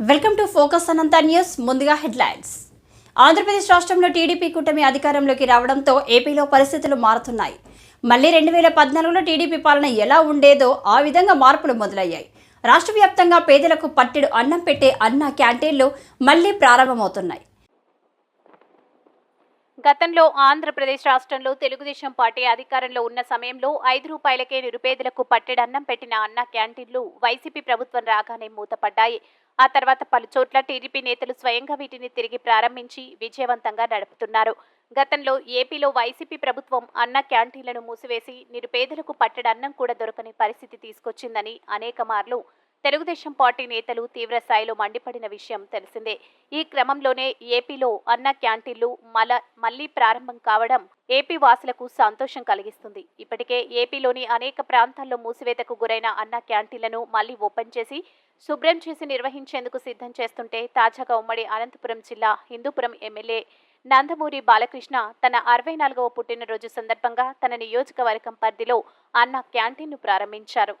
Welcome to focus Anantha news ముందుగా headlines. Andhra Pradesh రాష్ట్రంలో TDP కూటమి అధికారంలోకి రావడంతో ఏపీలో పరిస్థితులు మారుతున్నాయి. మళ్ళీ రెండు వేల పద్నాలుగులో టీడీపీ పాలన ఎలా ఉండేదో ఆ విధంగా మార్పులు మొదలయ్యాయి. రాష్ట్ర వ్యాప్తంగా పేదలకు పట్టెడు అన్నం పెట్టే అన్న క్యాంటీన్లు మళ్ళీ ప్రారంభమవుతున్నాయి. గతంలో ఆంధ్రప్రదేశ్ రాష్ట్రంలో తెలుగుదేశం పార్టీ అధికారంలో ఉన్న సమయంలో ఐదు రూపాయలకే నిరుపేదలకు పట్టెడన్నం పెట్టిన అన్న క్యాంటీన్లు వైసీపీ ప్రభుత్వం రాగానే మూతపడ్డాయి. ఆ తర్వాత పలు చోట్ల టీడీపీ నేతలు స్వయంగా వీటిని తిరిగి ప్రారంభించి విజయవంతంగా నడుపుతున్నారు. గతంలో ఏపీలో వైసీపీ ప్రభుత్వం అన్న క్యాంటీన్లను మూసివేసి నిరుపేదలకు పట్టెడన్నం కూడా దొరకని పరిస్థితి తీసుకొచ్చిందని అనేక మార్లు తెలుగుదేశం పార్టీ నేతలు తీవ్ర స్థాయిలో మండిపడిన విషయం తెలిసిందే. ఈ క్రమంలోనే ఏపీలో అన్న క్యాంటీన్లు మల మళ్ళీ ప్రారంభం కావడం ఏపీ వాసులకు సంతోషం కలిగిస్తుంది. ఇప్పటికే ఏపీలోని అనేక ప్రాంతాల్లో మూసివేతకు గురైన అన్న క్యాంటీన్లను మళ్ళీ ఓపెన్ చేసి శుభ్రం చేసి నిర్వహించేందుకు సిద్ధం చేస్తుంటే తాజాగా ఉమ్మడి అనంతపురం జిల్లా హిందూపురం ఎమ్మెల్యే నందమూరి బాలకృష్ణ తన అరవై నాలుగవ పుట్టినరోజు సందర్భంగా తన నియోజకవర్గం పరిధిలో అన్న క్యాంటీన్ను ప్రారంభించారు.